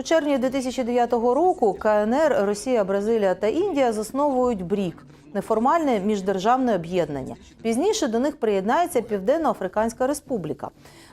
У червні 2009 року КНР, Росія, Бразилія та Індія засновують БРІК неформальне міждержавне об'єднання. Пізніше до них приєднається Південно-Африканська Республіка.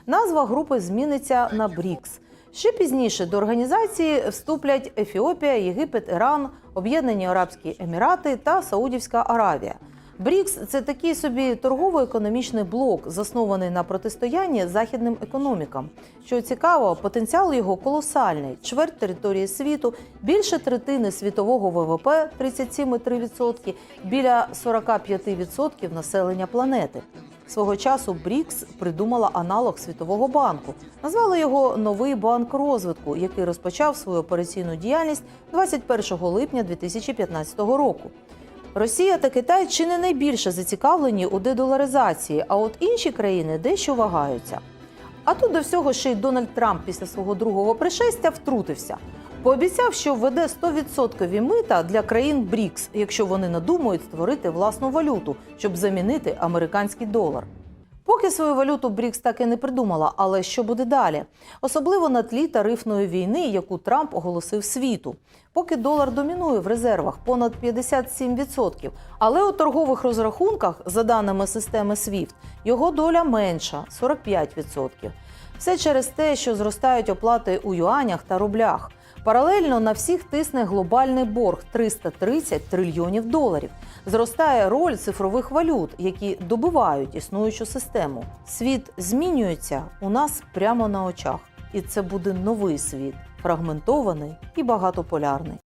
Назва групи зміниться на БРІКС. Ще пізніше до організації вступлять Ефіопія, Єгипет, Іран, Об'єднані Арабські Емірати та Саудівська Аравія. БРІКС це такий собі торгово-економічний блок, заснований на протистоянні західним економікам. Що цікаво, потенціал його колосальний: чверть території світу, більше третини світового ВВП 37,3%, біля 45% населення планети. Свого часу БРІКС придумала аналог Світового банку. Назвали його Новий банк розвитку, який розпочав свою операційну діяльність 21 липня 2015 року. Росія та Китай чи не найбільше зацікавлені у дедоларизації, а от інші країни дещо вагаються. А тут до всього ще й Дональд Трамп після свого другого пришестя втрутився. Пообіцяв, що введе 100% мита для країн БРІКС, якщо вони надумають створити власну валюту, щоб замінити американський долар. Поки свою валюту БРІКС так і не придумала, але що буде далі? Особливо на тлі тарифної війни, яку Трамп оголосив світу. Поки долар домінує в резервах понад 57%, але у торгових розрахунках, за даними системи SWIFT, його доля менша 45%. Все через те, що зростають оплати у юанях та рублях. Паралельно на всіх тисне глобальний борг 330 трильйонів доларів. Зростає роль цифрових валют, які добивають існуючу систему. Світ змінюється у нас прямо на очах, і це буде новий світ, фрагментований і багатополярний.